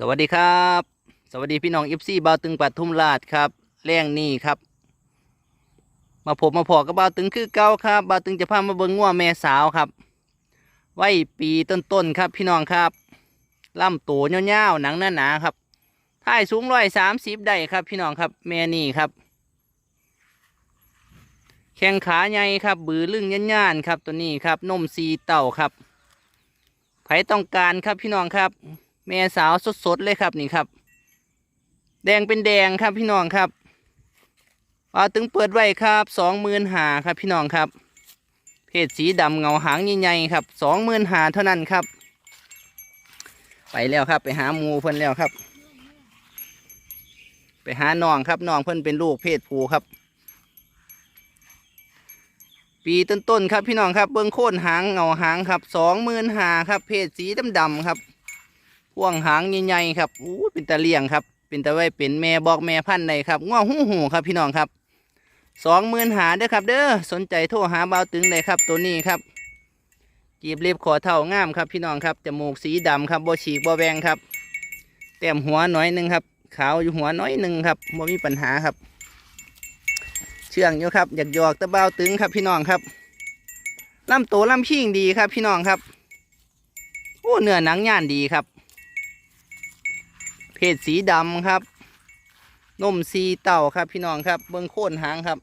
สวัสดีครับ สวัสดีพี่น้องเอฟซีบาวตึงปัดทุ่มลาดครับแรงนี่ครับ มาพบมาพอกับบาวตึงคือเก้าครับบาวตึงจะพามาเบิ้งง่วแม่สาวครับไว้ปีต้นๆครับพี่น้องครับล่ำตัวเงี้ยวๆหนังหนาๆครับท้ายสูงร้อยสามสิบได้ครับ พี่น้องครับ แม่นี่ครับ แข้งขาใหญ่ครับ บือลึงย่านๆครับตัวนี้ครับนมซีเต่าครับไผต้องการครับพี่น้องครับ แม่สาวสดๆเลยครับนี่ครับ แดงเป็นแดงครับพี่น้องครับเอาตึงเปิดไว้ครับสองหมื่นหาครับพี่น้องครับ เพศสีดำเงาหางใหญ่ๆครับสองหมื่นหาเท่านั้นครับ ไปแล้วครับไปหาหมูเพิ่นแล้วครับ ไปหาน้องครับน้องเพิ่นเป็นลูกเพศผู้ครับ ปีต้นๆครับพี่น้องครับเบิ้งโค่นหางเงาหางครับสองหมื่นหาครับ เพศสีดำๆครับ พ่วงหางใหญ่ๆครับอู้เป็นตะเลียงครับ เป็นตะไว้เป็นแม่บอกแม่พันธุ์ใดครับง่วงหูหูครับพี่น้องครับสองหมื่นหาเด้อครับ เด้อสนใจโทรหาเบาวตึงเลยครับตัวนี้ครับกีบเล็บขอเท่างามครับพี่น้องครับจมูกสีดำครับบ่ฉีกบ่แบงครับแต้มหัวน้อยหนึ่งครับ ขาวอยู่หัวน้อยหนึ่งครับบ่มีปัญหาครับ เชื่องอยู่ครับอยากหยอกตะเบาวตึงครับพี่น้องครับลำโตลำชิ่งดีครับพี่น้องครับโอ้เนื้อหนังย่านดีครับ เพศสีดำครับนมซีเต่าครับ พี่น้องครับเบิ้งโค่นหางครับ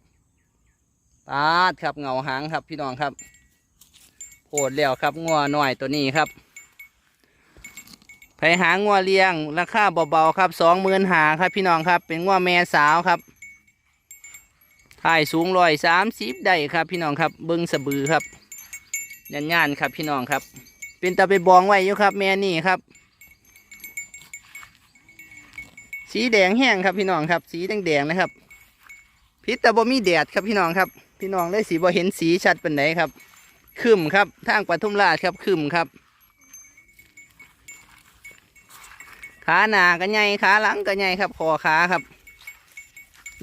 ปาดครับเงาหางครับ พี่น้องครับโผดแล้วครับงัวหน่อยตัวนี้ครับไปหางัวเลี้ยงราคาเบาๆครับสองหมื่นหาครับ พี่น้องครับ เป็นงัวแม่สาวครับถ่ายสูงร้อยสามสิบได้ครับ พี่น้องครับ เบิ้งสะบือครับ ยันย่านครับ พี่น้องครับ เป็นตาไปบองไว้อยู่ครับ แม่นี่ครับ สีแดงแห้งครับพี่น้องครับ สีแดงแดงๆนะครับพิษแต่บ่มีแดดครับพี่น้องครับ พี่น้องได้สีบ่เห็นสีชัดเป็นไหนครับคืมครับทางปทุมราชครับคืมครับ ขาหนาก็ใหญ่ขาหลังก็ใหญ่ครับคอขาครับ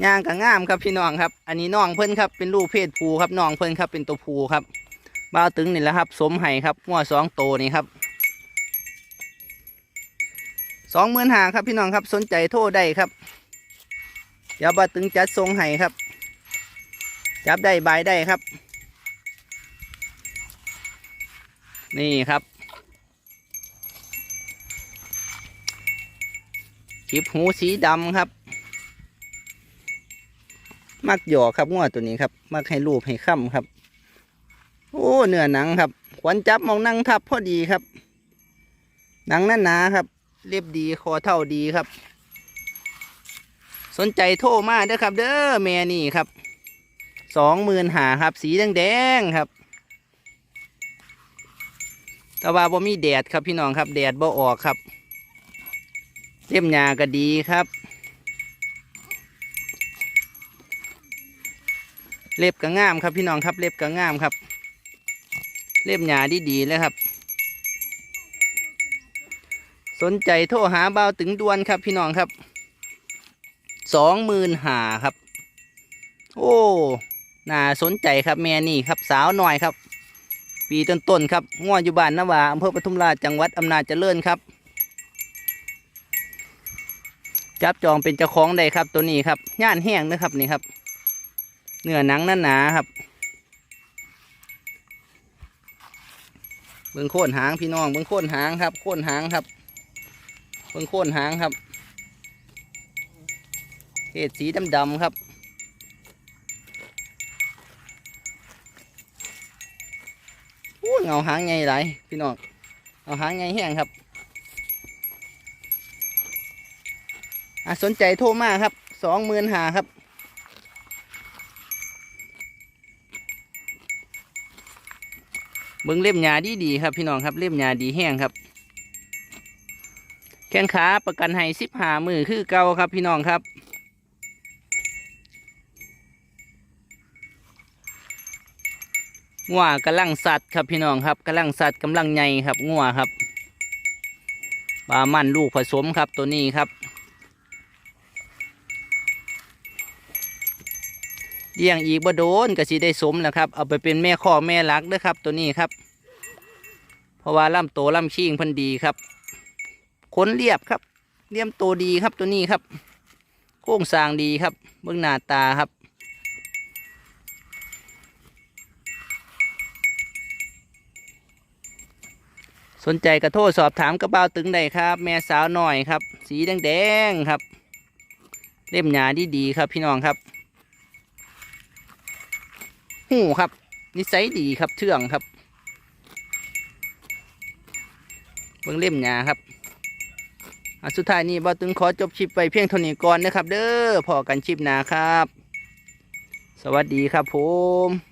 ย่างก็งามครับพี่น้องครับ อันนี้น้องเพิ่นครับเป็นลูกเพศผู้ครับน้องเพิ่นครับเป็นตัวผู้ครับบ้าตึงนี่แหละครับ สมไห้ครับงัวสองโตนี่ครับ สองหมื่นหาครับพี่น้องครับสนใจโทรได้ครับเดี๋ยวบาตึงจัดทรงให้ครับ จับได้บายได้ครับ นี่ครับ คลิปหูสีดำครับ มักหยอกครับงวดตัวนี้ครับ มักให้รูปให้ค่ำครับ โอ้เนื้อหนังครับ ขวัญจับมองนั่งทับพอดีครับ หนังนั่นหนาครับ เรียบดีคอเท่าดีครับ สนใจโทรมาเด้อครับ เด้อแม่นี่ครับสองหมื่นหาครับ สีแดงๆครับ แต่ว่าบ่มีแดดครับพี่น้องครับ แดดบ่ออกครับเล่มหยาก็ดีครับ เล็บก็งามครับพี่น้องครับ เล็บก็งามครับ เล็บหยาดีดีๆเลยครับ สนใจโทรหาเบาถึงดวนครับพี่น้องครับสองหมื่นหาครับ โอ้น่าสนใจครับแม่นี่ครับสาวหน่อยครับ ปีต้นๆครับง่วอยู่บ้านนาวาอำเภอปทุมราชจังหวัดอำนาจเจริญครับ จับจองเป็นเจ้าของได้ครับตัวนี้ครับย่านแห้งนะครับนี่ครับเนื้อหนังนั่นหนาครับเบื้องโค่นหางพี่น้องเบื้องโค่นหางครับโค่นหางครับ เบิ่งโค่นหางครับเกศสีดำๆครับโอ้เงาหางไงหลายพี่น้องเงาหางไงแห้งครับอะสนใจโทรมาครับสองหมื่นหาครับเบิ่งเล่มหยาดีดีครับพี่น้องครับเล่มหยาดีแห้งครับ แข้งขาประกันให้สิบหามือคือเก่าครับพี่น้องครับ งัวกำลังสัตว์ครับพี่น้องครับกำลังสัตว์กำลังใหญ่ครับงัวครับปลามันลูกผสมครับตัวนี้ครับเลี้ยงอีกบ่โดนก็สิได้สมแล้วครับ เอาไปเป็นแม่ข้อแม่ลักเด้อครับ ตัวนี้ครับ เพราะว่าล่ำโตล่ำชิงพันดีครับ ขนเรียบครับเลี่ยมโตดีครับตัวนี้ครับ โค้งสร้างดีครับเบื้องหน้าตาครับ สนใจกระโทษสอบถามกระเป๋าตึงได้ครับ แม่สาวหน่อยครับ สีแดงๆครับ เล่มหยาดีดีครับพี่น้องครับหูครับ นิสัยดีครับเชื่องครับเบิ่งเล่มหยาครับ สุดท้ายนี้บอตึงขอจบชิปไปเพียงเท่านี้ก่อนนะครับ เด้อพอกันชิปหนาครับ สวัสดีครับผม